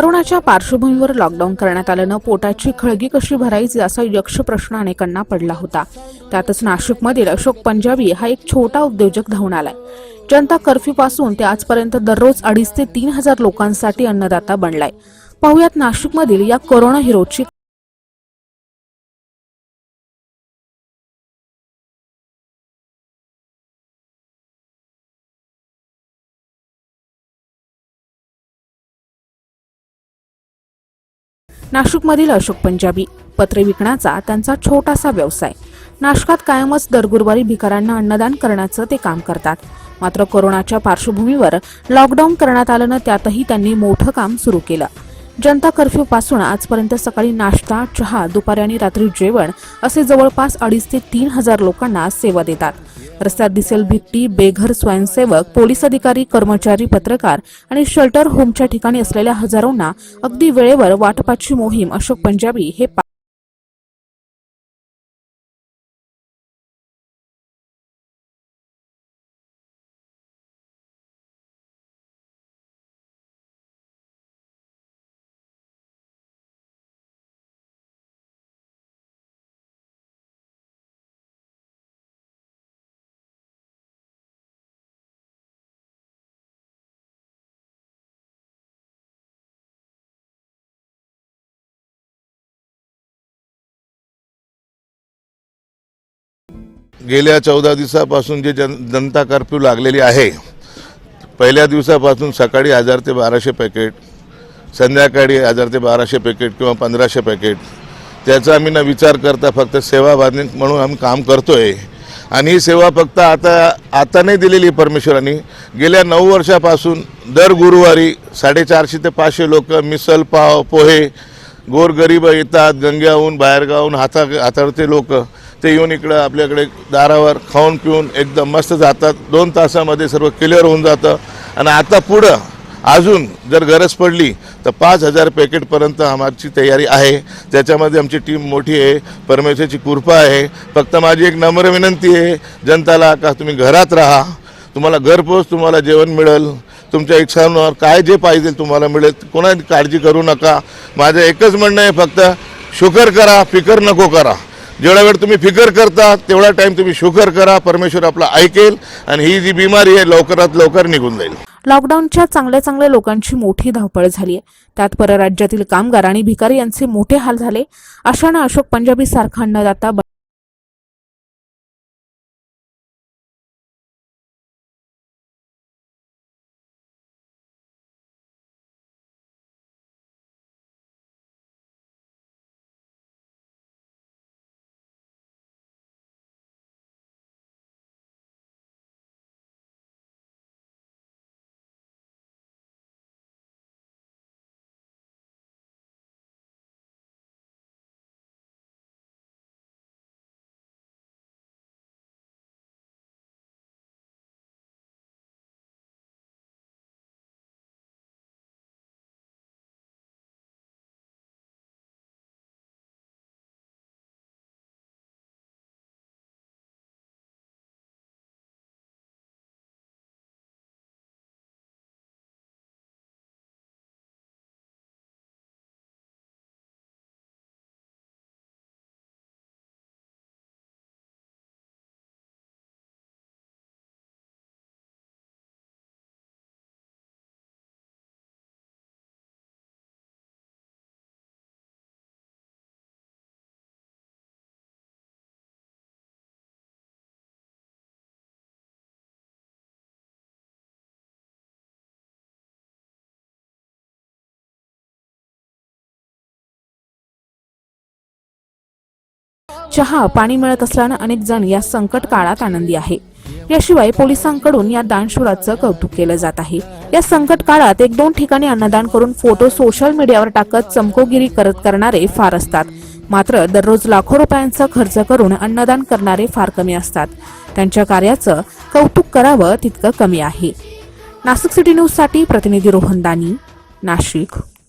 कोरोनाच्या पार्श्वभूमीवर लॉकडाऊन करण्यात आल्यानं पोटाची खळगी कशी भरायची असा यक्ष प्रश्न अनेकांना पडला होता. त्यातच नाशिकमधील अशोक पंजाबी हा एक छोटा उद्योजक धावून आलाय. जनता कर्फ्यू पासून ते आजपर्यंत दररोज अडीच ते तीन हजार लोकांसाठी अन्नदाता बनलाय. पाहुयात नाशिकमधील या कोरोना हिरोची नाशिकमधील अशोक पंजाबी पत्रे विकण्याचा त्यांचा छोटासा व्यवसाय. नाशकात कायमच दर गुरुवारी भिकाऱ्यांना अन्नदान करण्याचं ते काम करतात. मात्र कोरोनाच्या पार्श्वभूमीवर लॉकडाऊन करण्यात आल्यानं त्यातही त्यांनी मोठं काम सुरू केलं. जनता कर्फ्यू पासून आजपर्यंत सकाळी नाश्ता चहा दुपारी आणि रात्री जेवण असे जवळपास अडीच ते तीन हजार लोकांना सेवा देतात. रस्त्यात दिसेल भिकटी बेघर स्वयंसेवक पोलीस अधिकारी कर्मचारी पत्रकार आणि शेल्टर होमच्या ठिकाणी असलेल्या हजारोंना अगदी वेळेवर वाटपाची मोहीम अशोक पंजाबी हे गेल्या चौदा दिवसापासून जे जन जनता कर्फ्यू लागलेली आहे पहिल्या दिवसापासून सकाळी हजार ते बाराशे पॅकेट संध्याकाळी हजार ते बाराशे पॅकेट किंवा पंधराशे पॅकेट त्याचा आम्ही न विचार करता फक्त सेवा बांधणी म्हणून आम्ही काम करतो आहे आणि ही सेवा फक्त आता आता नाही दिलेली परमेश्वरांनी. गेल्या नऊ वर्षापासून दर गुरुवारी साडेचारशे ते पाचशे लोक मिसल पाव पोहे गोरगरीब येतात गंग्याहून बाहेरगावून हाता हाताळते लोक. ते येऊन इकडं आपल्याकडे दारावर खाऊन पिऊन एकदम मस्त जातात. दोन तासामध्ये सर्व क्लिअर होऊन जातं. आणि आता पुढं अजून जर गरज पडली तर पाच हजार पॅकेटपर्यंत आमची तयारी आहे. त्याच्यामध्ये आमची टीम मोठी आहे. परमेश्वरची कृपा आहे. फक्त माझी एक नम्र विनंती आहे जनताला का तुम्ही घरात राहा. तुम्हाला घरपोच तुम्हाला जेवण मिळेल. तुमच्या इच्छांवर काय जे पाहिजे तुम्हाला मिळेल कोणाची काळजी करू नका. माझं एकच म्हणणं आहे फक्त शुकर करा फिकर नको करा. जेवढा वेळ तुम्ही फिकर करता तेवढा टाइम तुम्ही शुकर करा परमेश्वर आपला ऐकेल आणि ही जी बिमारी आहे लवकरात लवकर निघून जाईल. लॉकडाऊनच्या चांगल्या चांगल्या लोकांची मोठी धावपळ झाली आहे. त्यात परराज्यातील कामगार आणि भिकारी यांचे मोठे हाल झाले. अशानं अशोक पंजाबी सारखा अन्नदाता चहा पाणी मिळत असल्यानं अनेक जण या संकट काळात आनंदी आहे. याशिवाय पोलिसांकडून या दानशूराचं कौतुक केलं जात आहे. या संकट काळात एक दोन ठिकाणी अन्नदान करून फोटो सोशल मीडियावर टाकत चमकोगिरी करत करणारे फार असतात. मात्र दररोज लाखो रुपयांचा खर्च करून अन्नदान करणारे फार कमी असतात. त्यांच्या कार्याचं कौतुक करावं तितकं कमी आहे. नाशिक सिटी न्यूजसाठी प्रतिनिधी रोहन दानी नाशिक.